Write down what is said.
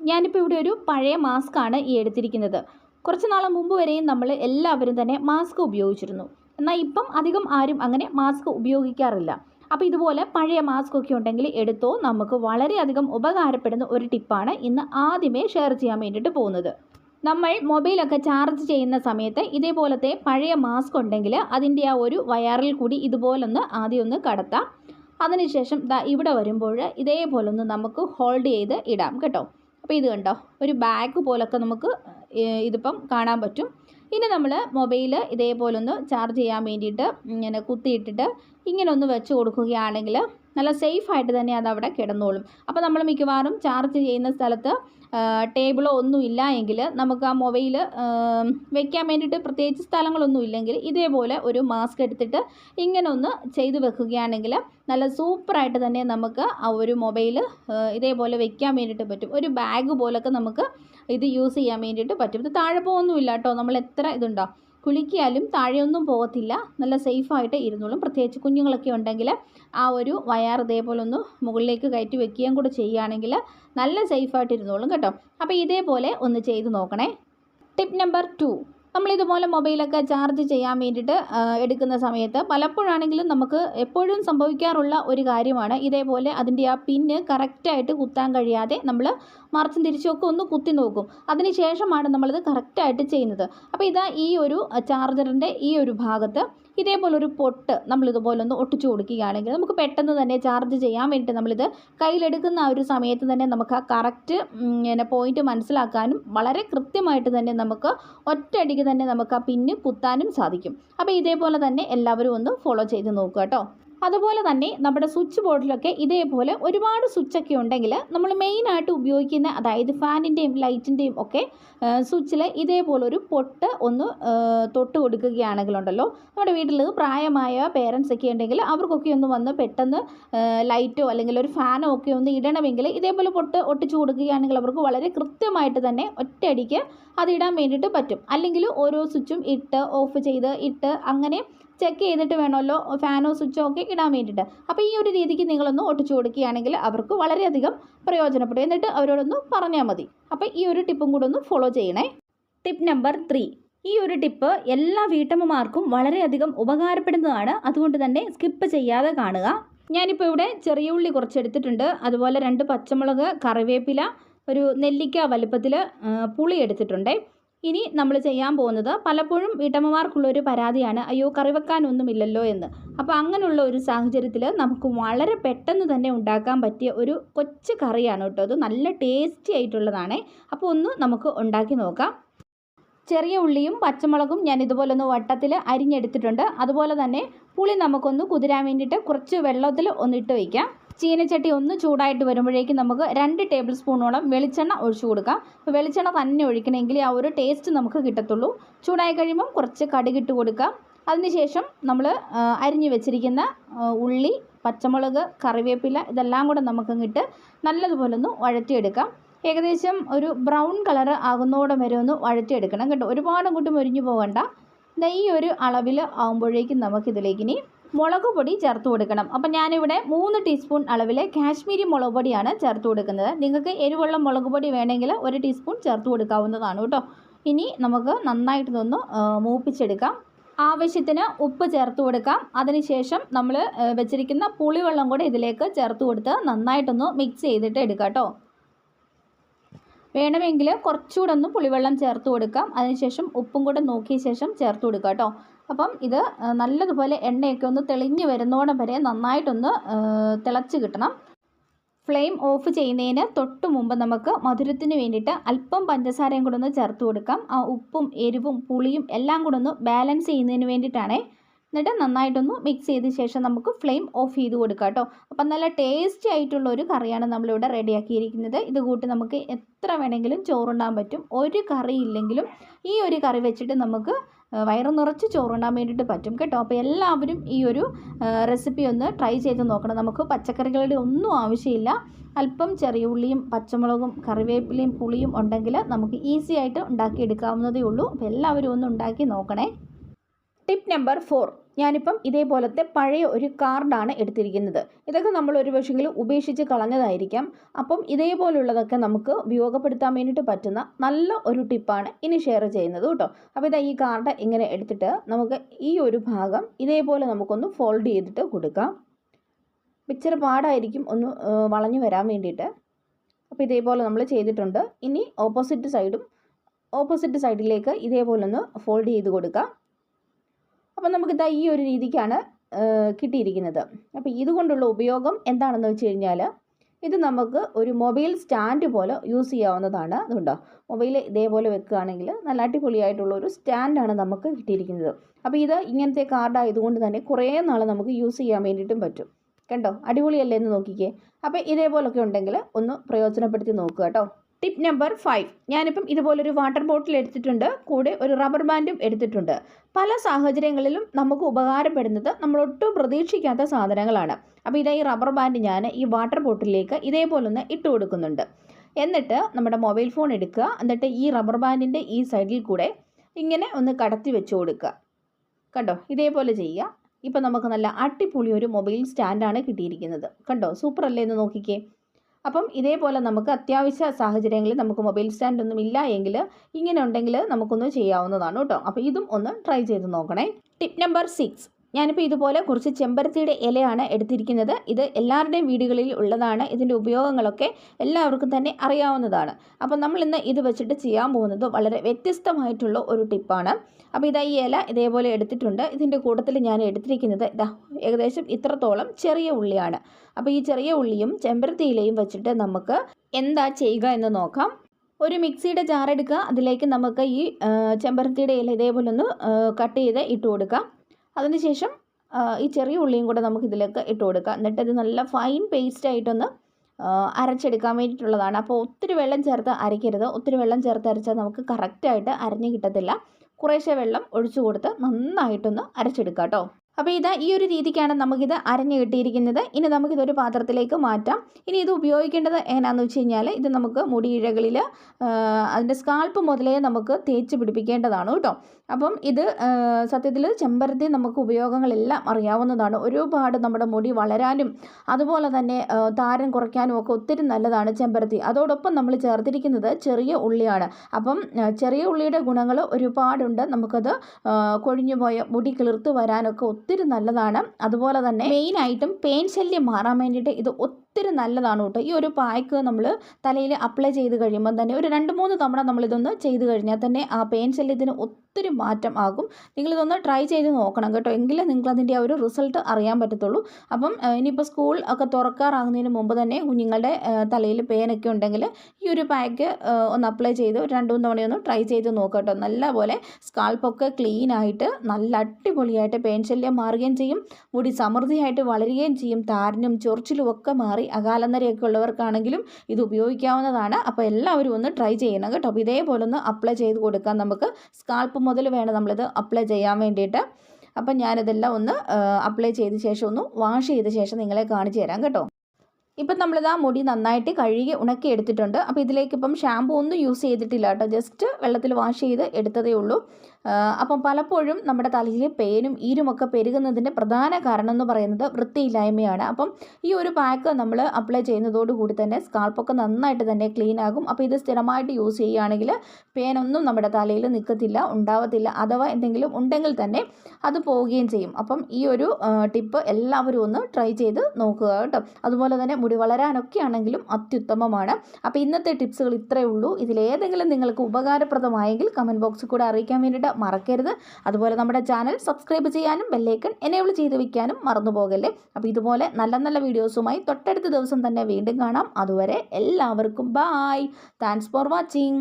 ഞാനിപ്പോൾ ഇവിടെ ഒരു പഴയ മാസ്ക് ആണ് ഈ എടുത്തിരിക്കുന്നത്. കുറച്ച് നാൾ മുമ്പ് വരെയും നമ്മൾ എല്ലാവരും തന്നെ മാസ്ക് ഉപയോഗിച്ചിരുന്നു. എന്നാൽ ഇപ്പം അധികം ആരും അങ്ങനെ മാസ്ക് ഉപയോഗിക്കാറില്ല. അപ്പോൾ ഇതുപോലെ പഴയ മാസ്ക് ഒക്കെ ഉണ്ടെങ്കിൽ എടുത്തോ? നമുക്ക് വളരെയധികം ഉപകാരപ്പെടുന്ന ഒരു ടിപ്പാണ് ഇന്ന് ആദ്യമേ ഷെയർ ചെയ്യാൻ വേണ്ടിയിട്ട് പോകുന്നത്. നമ്മൾ മൊബൈലൊക്കെ ചാർജ് ചെയ്യുന്ന സമയത്ത് ഇതേപോലത്തെ പഴയ മാസ്ക് ഉണ്ടെങ്കിൽ അതിന്റെ ആ ഒരു വയറിൽ കൂടി ഇതുപോലൊന്ന് ആദ്യം ഒന്ന് കടത്താം. അതിനുശേഷം ദാ ഇവിടെ വരുമ്പോൾ ഇതേപോലൊന്ന് നമുക്ക് ഹോൾഡ് ചെയ്ത് ഇടാം കേട്ടോ. അപ്പോൾ ഇത് കണ്ടോ? ഒരു ബാഗ് പോലൊക്കെ നമുക്ക് ഇതിപ്പം കാണാൻ പറ്റും. ഇനി നമ്മൾ മൊബൈൽ ഇതേപോലെ ഒന്ന് ചാർജ് ചെയ്യാൻ വേണ്ടിയിട്ട് ഇങ്ങനെ കുത്തിയിട്ടിട്ട് ഇങ്ങനെ ഒന്ന് വെച്ച് കൊടുക്കുകയാണെങ്കിൽ നല്ല സേഫ് ആയിട്ട് തന്നെ അത് അവിടെ കിടന്നോളും. അപ്പോൾ നമ്മൾ മിക്കവാറും ചാർജ് ചെയ്യുന്ന സ്ഥലത്ത് ടേബിളോ ഒന്നും ഇല്ല എങ്കിൽ നമുക്ക് ആ മൊബൈൽ വെക്കാൻ വേണ്ടിയിട്ട് പ്രത്യേകിച്ച് സ്ഥലങ്ങളൊന്നും ഇല്ലെങ്കിൽ ഇതേപോലെ ഒരു മാസ്ക് എടുത്തിട്ട് ഇങ്ങനെ ഒന്ന് ചെയ്ത് വെക്കുകയാണെങ്കിൽ നല്ല സൂപ്പറായിട്ട് തന്നെ നമുക്ക് ആ ഒരു മൊബൈൽ ഇതേപോലെ വെക്കാൻ വേണ്ടിയിട്ട് പറ്റും. ഒരു ബാഗ് പോലൊക്കെ നമുക്ക് ഇത് യൂസ് ചെയ്യാൻ വേണ്ടിയിട്ട് പറ്റും. ഇത് താഴെ പോകുന്നുമില്ല കേട്ടോ. നമ്മൾ എത്ര ഇതുണ്ടോ? കുളിക്കിയാലും താഴെയൊന്നും പോകത്തില്ല. നല്ല സേഫായിട്ട് ഇരുന്നോളും. പ്രത്യേകിച്ച് കുഞ്ഞുങ്ങളൊക്കെ ഉണ്ടെങ്കിൽ ആ ഒരു വയർ ഇതേപോലെ ഒന്ന് മുകളിലേക്ക് കയറ്റി വെക്കുകയും കൂടെ ചെയ്യുകയാണെങ്കിൽ നല്ല സേഫായിട്ട് ഇരുന്നോളും കേട്ടോ. അപ്പോൾ ഇതേപോലെ ഒന്ന് ചെയ്ത് നോക്കണേ. ടിപ്പ് നമ്പർ ടു നമ്മളിതുപോലെ മൊബൈലൊക്കെ ചാർജ് ചെയ്യാൻ വേണ്ടിയിട്ട് എടുക്കുന്ന സമയത്ത് പലപ്പോഴാണെങ്കിലും നമുക്ക് എപ്പോഴും സംഭവിക്കാറുള്ള ഒരു കാര്യമാണ്. ഇതേപോലെ അതിന്റെ ആ പിന്ന് കറക്റ്റായിട്ട് കുത്താൻ കഴിയാതെ നമ്മൾ മറച്ചും തിരിച്ചുമൊക്കെ ഒന്ന് കുത്തി നോക്കും. അതിന് ശേഷമാണ് നമ്മളത് കറക്റ്റായിട്ട് ചെയ്യുന്നത്. അപ്പോൾ ഇതാ ഈ ഒരു ചാർജറിന്റെ ഈ ഒരു ഭാഗത്ത് ഇതേപോലെ ഒരു പൊട്ട് നമ്മളിതുപോലെ ഒന്ന് ഒട്ടിച്ചു കൊടുക്കുകയാണെങ്കിൽ നമുക്ക് പെട്ടെന്ന് തന്നെ ചാർജ് ചെയ്യാൻ വേണ്ടിയിട്ട് നമ്മളിത് കയ്യിലെടുക്കുന്ന ആ ഒരു സമയത്ത് തന്നെ നമുക്ക് ആ കറക്റ്റ് പിന്നെ പോയിന്റ് മനസ്സിലാക്കാനും വളരെ കൃത്യമായിട്ട് തന്നെ നമുക്ക് ഒറ്റയടിക്ക് തന്നെ നമുക്ക് ആ പിന്ന് കുത്താനും സാധിക്കും. അപ്പോൾ ഇതേപോലെ തന്നെ എല്ലാവരും ഒന്ന് ഫോളോ ചെയ്ത് നോക്കുക കേട്ടോ അതുപോലെ തന്നെ നമ്മുടെ സ്വിച്ച് ബോർഡിലൊക്കെ ഇതേപോലെ ഒരുപാട് സ്വിച്ചൊക്കെ ഉണ്ടെങ്കിൽ നമ്മൾ മെയിനായിട്ട് ഉപയോഗിക്കുന്ന അതായത് ഫാനിന്റെയും ലൈറ്റിന്റെയും ഒക്കെ സ്വിച്ചിൽ ഇതേപോലെ ഒരു പൊട്ട് ഒന്ന് തൊട്ട് കൊടുക്കുകയാണെങ്കിലുണ്ടല്ലോ നമ്മുടെ വീട്ടിൽ പ്രായമായ പേരൻസ് ഒക്കെ ഉണ്ടെങ്കിൽ അവർക്കൊക്കെ ഒന്ന് വന്ന് പെട്ടെന്ന് ലൈറ്റോ അല്ലെങ്കിൽ ഒരു ഫാനോ ഒക്കെ ഒന്ന് ഇടണമെങ്കിൽ ഇതേപോലെ പൊട്ട് ഒട്ടിച്ചു കൊടുക്കുകയാണെങ്കിൽ അവർക്ക് വളരെ കൃത്യമായിട്ട് തന്നെ ഒറ്റയടിക്ക് അത് ഇടാൻ വേണ്ടിയിട്ട് പറ്റും. അല്ലെങ്കിൽ ഓരോ സ്വിച്ചും ഇട്ട് ഓഫ് ചെയ്ത് ഇട്ട് അങ്ങനെ ചെക്ക് ചെയ്തിട്ട് വേണമല്ലോ ഫാനോ സ്വിച്ചോ ഒക്കെ ഇടാൻ വേണ്ടിയിട്ട്. അപ്പോൾ ഈ ഒരു രീതിക്ക് നിങ്ങളൊന്ന് ഒട്ടിച്ചു കൊടുക്കുകയാണെങ്കിൽ അവർക്ക് വളരെയധികം പ്രയോജനപ്പെടും. എന്നിട്ട് അവരോടൊന്ന് പറഞ്ഞാൽ മതി. അപ്പോൾ ഈ ഒരു ടിപ്പും കൂടെ ഒന്ന് ഫോളോ ചെയ്യണേ. ടിപ്പ് നമ്പർ ത്രീ ഈ ഒരു ടിപ്പ് എല്ലാ വീട്ടമ്മമാർക്കും വളരെയധികം ഉപകാരപ്പെടുന്നതാണ്. അതുകൊണ്ട് തന്നെ സ്കിപ്പ് ചെയ്യാതെ കാണുക. ഞാനിപ്പോൾ ഇവിടെ ചെറിയ ഉള്ളി കുറച്ചെടുത്തിട്ടുണ്ട് അതുപോലെ രണ്ട് പച്ചമുളക് കറിവേപ്പില ഒരു നെല്ലിക്ക വലുപ്പത്തിൽ പുളി എടുത്തിട്ടുണ്ട്. ഇനി നമ്മൾ ചെയ്യാൻ പോകുന്നത് പലപ്പോഴും വീട്ടമ്മമാർക്കുള്ളൊരു പരാതിയാണ് അയ്യോ കറി വെക്കാനൊന്നുമില്ലല്ലോ എന്ന്. അപ്പോൾ അങ്ങനെയുള്ള ഒരു സാഹചര്യത്തിൽ നമുക്ക് വളരെ പെട്ടെന്ന് തന്നെ ഉണ്ടാക്കാൻ പറ്റിയ ഒരു കൊച്ചു കറിയാണ് കേട്ടോ അത്. നല്ല ടേസ്റ്റി ആയിട്ടുള്ളതാണ്. അപ്പോൾ ഒന്ന് നമുക്ക് ഉണ്ടാക്കി നോക്കാം. ചെറിയ ഉള്ളിയും പച്ചമുളകും ഞാൻ ഇതുപോലെ ഒന്ന് വട്ടത്തിൽ അരിഞ്ഞെടുത്തിട്ടുണ്ട്. അതുപോലെ തന്നെ പുളി നമുക്കൊന്ന് കുതിരാൻ വേണ്ടിയിട്ട് കുറച്ച് വെള്ളത്തിൽ ഒന്നിട്ട് വയ്ക്കാം ചീനച്ചട്ടി ഒന്ന് ചൂടായിട്ട് വരുമ്പോഴേക്കും നമുക്ക് രണ്ട് ടേബിൾ സ്പൂണോളം വെളിച്ചെണ്ണ ഒഴിച്ചു കൊടുക്കാം. അപ്പോൾ വെളിച്ചെണ്ണ തന്നെ ഒഴിക്കണമെങ്കിൽ ആ ഒരു ടേസ്റ്റ് നമുക്ക് കിട്ടത്തുള്ളൂ. ചൂടായി കഴിയുമ്പം കുറച്ച് കടുകിട്ട് കൊടുക്കാം. അതിനുശേഷം നമ്മൾ അരിഞ്ഞു വെച്ചിരിക്കുന്ന ഉള്ളി പച്ചമുളക് കറിവേപ്പില ഇതെല്ലാം കൂടെ നമുക്കങ്ങിട്ട് നല്ലതുപോലെ ഒന്ന് വഴറ്റിയെടുക്കാം. ഏകദേശം ഒരു ബ്രൗൺ കളർ ആകുന്നോടം വരെ ഒന്ന് വഴറ്റിയെടുക്കണം കേട്ടോ. ഒരുപാട് അങ്ങോട്ട് മൊരിഞ്ഞു പോകണ്ട ഈ ഒരു അളവിൽ ആകുമ്പോഴേക്കും നമുക്കിതിലേക്ക് ഇനി മുളക് പൊടി ചേർത്ത് കൊടുക്കണം. അപ്പം ഞാനിവിടെ മൂന്ന് ടീസ്പൂൺ അളവിൽ കാശ്മീരി മുളക് പൊടിയാണ് ചേർത്ത് കൊടുക്കുന്നത്. നിങ്ങൾക്ക് എരിവുള്ള മുളക് പൊടി വേണമെങ്കിൽ ഒരു ടീസ്പൂൺ ചേർത്ത് കൊടുക്കാവുന്നതാണ് കേട്ടോ. ഇനി നമുക്ക് നന്നായിട്ട് ഇതൊന്ന് മൂപ്പിച്ചെടുക്കാം. ആവശ്യത്തിന് ഉപ്പ് ചേർത്ത് കൊടുക്കാം. അതിനുശേഷം നമ്മൾ വെച്ചിരിക്കുന്ന പുളിവെള്ളം കൂടെ ഇതിലേക്ക് ചേർത്ത് കൊടുത്ത് നന്നായിട്ടൊന്ന് മിക്സ് ചെയ്തിട്ട് എടുക്കാം കേട്ടോ. വേണമെങ്കിൽ കുറച്ചുകൂടെ ഒന്ന് പുളിവെള്ളം ചേർത്ത് കൊടുക്കാം. അതിനുശേഷം ഉപ്പും കൂടെ നോക്കിയ ശേഷം ചേർത്ത് കൊടുക്കുക കേട്ടോ. അപ്പം ഇത് നല്ലതുപോലെ എണ്ണയൊക്കെ ഒന്ന് തെളിഞ്ഞ് വരുന്നോടം വരെ നന്നായിട്ടൊന്ന് തിളച്ച് കിട്ടണം. ഫ്ലെയിം ഓഫ് ചെയ്യുന്നതിന് തൊട്ട് മുമ്പ് നമുക്ക് മധുരത്തിന് വേണ്ടിയിട്ട് അല്പം പഞ്ചസാരയും കൂടെ ഒന്ന് ചേർത്ത് കൊടുക്കാം. ആ ഉപ്പും എരിവും പുളിയും എല്ലാം കൂടെ ഒന്ന് ബാലൻസ് ചെയ്യുന്നതിന് വേണ്ടിയിട്ടാണേ എന്നിട്ട് നന്നായിട്ടൊന്ന് മിക്സ് ചെയ്ത ശേഷം നമുക്ക് ഫ്ലെയിം ഓഫ് ചെയ്ത് കൊടുക്കാം കേട്ടോ അപ്പം നല്ല ടേസ്റ്റി ആയിട്ടുള്ള ഒരു കറിയാണ് നമ്മളിവിടെ റെഡിയാക്കിയിരിക്കുന്നത് ഇത് കൂട്ടി നമുക്ക് എത്ര വേണമെങ്കിലും ചോറുണ്ടാൻ പറ്റും. ഒരു കറി ഇല്ലെങ്കിലും ഈ ഒരു കറി വെച്ചിട്ട് നമുക്ക് വയറ് നിറച്ച് ചോറുണ്ടാൻ വേണ്ടിയിട്ട് പറ്റും കേട്ടോ. അപ്പോൾ എല്ലാവരും ഈ ഒരു റെസിപ്പി ഒന്ന് ട്രൈ ചെയ്ത് നോക്കണം. നമുക്ക് പച്ചക്കറികളുടെ ഒന്നും ആവശ്യമില്ല. അല്പം ചെറിയ ഉള്ളിയും പച്ചമുളകും കറിവേപ്പിലയും പുളിയും ഉണ്ടെങ്കിൽ നമുക്ക് ഈസി ആയിട്ട് ഉണ്ടാക്കിയെടുക്കാവുന്നതേ ഉള്ളൂ. അപ്പോൾ എല്ലാവരും ഒന്ന് ഉണ്ടാക്കി നോക്കണേ. ടിപ്പ് നമ്പർ ഫോർ ഞാനിപ്പം ഇതേപോലത്തെ പഴയ ഒരു കാർഡാണ് എടുത്തിരിക്കുന്നത്. ഇതൊക്കെ നമ്മൾ ഒരു പക്ഷെങ്കിൽ ഉപേക്ഷിച്ച് കളഞ്ഞതായിരിക്കാം. അപ്പം ഇതേപോലുള്ളതൊക്കെ നമുക്ക് ഉപയോഗപ്പെടുത്താൻ വേണ്ടിയിട്ട് പറ്റുന്ന നല്ല ഒരു ടിപ്പാണ് ഇനി ഷെയർ ചെയ്യുന്നത് കേട്ടോ. അപ്പോൾ ഇതാ ഈ കാർഡ് ഇങ്ങനെ എടുത്തിട്ട് നമുക്ക് ഈ ഒരു ഭാഗം ഇതേപോലെ നമുക്കൊന്ന് ഫോൾഡ് ചെയ്തിട്ട് കൊടുക്കാം. പിക്ചർ പാടായിരിക്കും ഒന്ന് വളഞ്ഞു വരാൻ വേണ്ടിയിട്ട്. അപ്പോൾ ഇതേപോലെ നമ്മൾ ചെയ്തിട്ടുണ്ട്. ഇനി ഓപ്പോസിറ്റ് സൈഡും ഓപ്പോസിറ്റ് സൈഡിലേക്ക് ഇതേപോലെ ഒന്ന് ഫോൾഡ് ചെയ്ത് കൊടുക്കാം. അപ്പോൾ നമുക്കിതാ ഈ ഒരു രീതിക്കാണ് കിട്ടിയിരിക്കുന്നത്. അപ്പോൾ ഇതുകൊണ്ടുള്ള ഉപയോഗം എന്താണെന്ന് വെച്ച് കഴിഞ്ഞാൽ ഇത് നമുക്ക് ഒരു മൊബൈൽ സ്റ്റാൻഡ് പോലെ യൂസ് ചെയ്യാവുന്നതാണ്. അതുകൊണ്ടോ മൊബൈൽ ഇതേപോലെ വെക്കുകയാണെങ്കിൽ നല്ല അടിപൊളിയായിട്ടുള്ള ഒരു സ്റ്റാൻഡാണ് നമുക്ക് കിട്ടിയിരിക്കുന്നത്. അപ്പോൾ ഇത് ഇങ്ങനത്തെ കാർഡായതുകൊണ്ട് തന്നെ കുറേ നാൾ നമുക്ക് യൂസ് ചെയ്യാൻ വേണ്ടിയിട്ടും പറ്റും. കണ്ടോ? അടിപൊളിയല്ലേ എന്ന് നോക്കിക്കേ. അപ്പോൾ ഇതേപോലൊക്കെ ഉണ്ടെങ്കിൽ ഒന്ന് പ്രയോജനപ്പെടുത്തി നോക്കുക കേട്ടോ. ടിപ്പ് നമ്പർ ഫൈവ് ഞാനിപ്പം ഇതുപോലൊരു വാട്ടർ ബോട്ടിൽ എടുത്തിട്ടുണ്ട്. കൂടെ ഒരു റബ്ബർ ബാൻഡും എടുത്തിട്ടുണ്ട്. പല സാഹചര്യങ്ങളിലും നമുക്ക് ഉപകാരപ്പെടുന്നത് നമ്മൾ ഒട്ടും പ്രതീക്ഷിക്കാത്ത സാധനങ്ങളാണ്. അപ്പോൾ ഇതാ ഈ റബ്ബർ ബാൻഡ് ഞാൻ ഈ വാട്ടർ ബോട്ടിലേക്ക് ഇതേപോലൊന്ന് ഇട്ട് കൊടുക്കുന്നുണ്ട്. എന്നിട്ട് നമ്മുടെ മൊബൈൽ ഫോൺ എടുക്കുക. എന്നിട്ട് ഈ റബ്ബർ ബാൻഡിന്റെ ഈ സൈഡിൽ കൂടെ ഇങ്ങനെ ഒന്ന് കടത്തി വെച്ച് കൊടുക്കുക. കണ്ടോ? ഇതേപോലെ ചെയ്യുക. ഇപ്പം നമുക്ക് നല്ല അടിപൊളി ഒരു മൊബൈൽ സ്റ്റാൻഡാണ് കിട്ടിയിരിക്കുന്നത്. കണ്ടോ? സൂപ്പർ അല്ലേ എന്ന് നോക്കിക്കേ. അപ്പം ഇതേപോലെ നമുക്ക് അത്യാവശ്യ സാഹചര്യങ്ങളിൽ നമുക്ക് മൊബൈൽ സ്റ്റാൻഡ് ഒന്നും ഇല്ല എങ്കിൽ ഇങ്ങനെ ഉണ്ടെങ്കിൽ നമുക്കൊന്ന് ചെയ്യാവുന്നതാണ് കേട്ടോ. അപ്പോൾ ഇതും ഒന്ന് ട്രൈ ചെയ്ത് നോക്കണേ. ടിപ്പ് നമ്പർ സിക്സ് ഞാനിപ്പോൾ ഇതുപോലെ കുറച്ച് ചെമ്പരത്തിയുടെ ഇലയാണ് എടുത്തിരിക്കുന്നത്. ഇത് എല്ലാവരുടെയും വീടുകളിൽ ഉള്ളതാണ്. ഇതിന്റെ ഉപയോഗങ്ങളൊക്കെ എല്ലാവർക്കും തന്നെ അറിയാവുന്നതാണ്. അപ്പോൾ നമ്മൾ ഇന്ന് ഇത് വെച്ചിട്ട് ചെയ്യാൻ പോകുന്നത് വളരെ വ്യത്യസ്തമായിട്ടുള്ള ഒരു ടിപ്പാണ്. അപ്പോൾ ഇതാ ഈ ഇല ഇതേപോലെ എടുത്തിട്ടുണ്ട്. ഇതിന്റെ കൂട്ടത്തിൽ ഞാൻ എടുത്തിരിക്കുന്നത് ഇതാ ഏകദേശം ഇത്രത്തോളം ചെറിയ ഉള്ളിയാണ്. അപ്പോൾ ഈ ചെറിയ ഉള്ളിയും ചെമ്പരത്തി ഇലയും വെച്ചിട്ട് നമുക്ക് എന്താ ചെയ്യുക എന്ന് നോക്കാം. ഒരു മിക്സിയുടെ ജാർ എടുക്കുക. അതിലേക്ക് നമുക്ക് ഈ ചെമ്പരത്തിയുടെ ഇല ഇതേപോലെ ഒന്ന് കട്ട് ചെയ്ത് ഇട്ട് കൊടുക്കാം. അതിനുശേഷം ഈ ചെറിയ ഉള്ളിയും കൂടെ നമുക്ക് ഇതിലേക്ക് ഇട്ട് കൊടുക്കാം എന്നിട്ട് ഇത് നല്ല ഫൈൻ പേസ്റ്റ് ആയിട്ടൊന്ന് അരച്ചെടുക്കാൻ വേണ്ടിയിട്ടുള്ളതാണ്. അപ്പോൾ ഒത്തിരി വെള്ളം ചേർത്ത് അരയ്ക്കരുത്. ഒത്തിരി വെള്ളം ചേർത്ത് അരച്ചാൽ നമുക്ക് കറക്റ്റായിട്ട് അരഞ്ഞ് കിട്ടത്തില്ല. കുറേശ്ശെ വെള്ളം ഒഴിച്ചു കൊടുത്ത് നന്നായിട്ടൊന്ന് അരച്ചെടുക്കാം കേട്ടോ. അപ്പോൾ ഇതാ ഈ ഒരു രീതിക്കാണ് നമുക്കിത് അരഞ്ഞു കിട്ടിയിരിക്കുന്നത്. ഇനി നമുക്കിതൊരു പാത്രത്തിലേക്ക് മാറ്റാം. ഇനി ഇത് ഉപയോഗിക്കേണ്ടത് എങ്ങനെയാണെന്ന് വെച്ച് കഴിഞ്ഞാൽ ഇത് നമുക്ക് മുടിയിഴകളിൽ അതിന്റെ സ്കാൽപ്പ് മുതലേ നമുക്ക് തേച്ച് പിടിപ്പിക്കേണ്ടതാണ് കേട്ടോ. അപ്പം ഇത് സത്യത്തിൽ ചെമ്പരത്തി നമുക്ക് ഉപയോഗങ്ങളെല്ലാം അറിയാവുന്നതാണ്. ഒരുപാട് നമ്മുടെ മുടി വളരാനും അതുപോലെ തന്നെ താരം കുറയ്ക്കാനും ഒക്കെ ഒത്തിരി നല്ലതാണ് ചെമ്പരത്തി. അതോടൊപ്പം നമ്മൾ ചേർത്തിരിക്കുന്നത് ചെറിയ ഉള്ളിയാണ്. അപ്പം ചെറിയ ഉള്ളിയുടെ ഗുണങ്ങൾ ഒരുപാടുണ്ട്. നമുക്കത് കൊഴിഞ്ഞു പോയ മുടി കിളിർത്ത് വരാനൊക്കെ ഒത്തിരി നല്ലതാണ്. അതുപോലെ തന്നെ മെയിൻ മെയിനായിട്ടും പെയിൻ ശല്യം മാറാൻ വേണ്ടിയിട്ട് ഇത് ഒത്തിരി നല്ലതാണ് കേട്ടോ. ഈ ഒരു പായ്ക്ക് നമ്മൾ തലയിൽ അപ്ലൈ ചെയ്ത് കഴിയുമ്പോൾ തന്നെ ഒരു രണ്ട് മൂന്ന് തവണ നമ്മളിതൊന്ന് ചെയ്ത് കഴിഞ്ഞാൽ തന്നെ ആ പെയിൻ ശല്യത്തിന് ഒത്തിരി മാറ്റം ആകും. നിങ്ങളിതൊന്ന് ട്രൈ ചെയ്ത് നോക്കണം കേട്ടോ. എങ്കിലേ നിങ്ങൾക്കതിന്റെ ആ ഒരു റിസൾട്ട് അറിയാൻ പറ്റത്തുള്ളൂ. അപ്പം ഇനിയിപ്പോൾ സ്കൂൾ ഒക്കെ തുറക്കാറാകുന്നതിന് മുമ്പ് തന്നെ കുഞ്ഞുങ്ങളുടെ തലയിൽ പെയിനൊക്കെ ഉണ്ടെങ്കിൽ ഈ ഒരു പായ്ക്ക് ഒന്ന് അപ്ലൈ ചെയ്ത് ഒരു രണ്ട് മൂന്ന് തവണയൊന്ന് ട്രൈ ചെയ്ത് നോക്കാം കേട്ടോ. നല്ലപോലെ സ്കാൾപ്പൊക്കെ ക്ലീൻ ആയിട്ട് നല്ല അടിപൊളിയായിട്ട് പെയിൻ ശല്യം മാറുകയും ചെയ്യും. മുടി സമൃദ്ധിയായിട്ട് വളരുകയും ചെയ്യും. താരനും ചൊറിച്ചിലും ഒക്കെ മാറി അകാലനരയൊക്കെ ഉള്ളവർക്കാണെങ്കിലും ഇത് ഉപയോഗിക്കാവുന്നതാണ്. അപ്പോൾ എല്ലാവരും ഒന്ന് ട്രൈ ചെയ്യണം കേട്ടോ. ഇതേപോലെ ഒന്ന് അപ്ലൈ ചെയ്ത് കൊടുക്കാൻ നമുക്ക്. സ്കാൾപ്പ് മുതൽ വേണം നമ്മളിത് അപ്ലൈ ചെയ്യാൻ വേണ്ടിയിട്ട്. അപ്പം ഞാനിതെല്ലാം ഒന്ന് അപ്ലൈ ചെയ്ത ശേഷം ഒന്ന് വാഷ് ചെയ്ത ശേഷം നിങ്ങളെ കാണിച്ചു തരാം കേട്ടോ. ഇപ്പം നമ്മളിത് ആ മുടി നന്നായിട്ട് കഴുകി ഉണക്കി എടുത്തിട്ടുണ്ട്. അപ്പോൾ ഇതിലേക്ക് ഇപ്പം ഷാമ്പു ഒന്നും യൂസ് ചെയ്തിട്ടില്ല കേട്ടോ. ജസ്റ്റ് വെള്ളത്തിൽ വാഷ് ചെയ്ത് എടുത്തതേ ഉള്ളൂ. അപ്പം പലപ്പോഴും നമ്മുടെ തലയിൽ പേനും ഈരുമൊക്കെ പെരുകുന്നതിന്റെ പ്രധാന കാരണം എന്ന് പറയുന്നത് വൃത്തിയില്ലായ്മയാണ്. അപ്പം ഈ ഒരു പാക്ക് നമ്മൾ അപ്ലൈ ചെയ്യുന്നതോടുകൂടി തന്നെ സ്കാൾപ്പൊക്കെ നന്നായിട്ട് തന്നെ ക്ലീൻ ആകും. അപ്പോൾ ഇത് സ്ഥിരമായിട്ട് യൂസ് ചെയ്യുകയാണെങ്കിൽ പേനൊന്നും നമ്മുടെ തലയിൽ നിൽക്കത്തില്ല ഉണ്ടാവത്തില്ല. അഥവാ എന്തെങ്കിലും ഉണ്ടെങ്കിൽ തന്നെ അത് പോവുകയും ചെയ്യും. അപ്പം ഈ ഒരു ടിപ്പ് എല്ലാവരും ഒന്ന് ട്രൈ ചെയ്ത് നോക്കുക കേട്ടോ. അതുപോലെ തന്നെ മുടി വളരാനൊക്കെ ആണെങ്കിലും അത്യുത്തമമാണ്. അപ്പോൾ ഇന്നത്തെ ടിപ്സുകൾ ഇത്രയേ ഉള്ളൂ. ഇതിലേതെങ്കിലും നിങ്ങൾക്ക് ഉപകാരപ്രദമായെങ്കിൽ കമന്റ് ബോക്സിൽ കൂടെ അറിയിക്കാൻ വേണ്ടിയിട്ട് മറക്കരുത്. അതുപോലെ നമ്മുടെ ചാനൽ സബ്സ്ക്രൈബ് ചെയ്യാനും ബെല്ലൈക്കൺ എനേബിൾ ചെയ്ത് വയ്ക്കാനും മറന്നു പോകല്ലേ. അപ്പോൾ ഇതുപോലെ നല്ല നല്ല വീഡിയോസുമായി തൊട്ടടുത്ത ദിവസം തന്നെ വീണ്ടും കാണാം. അതുവരെ എല്ലാവർക്കും ബായ് താങ്ക്സ് ഫോർ വാച്ചിങ്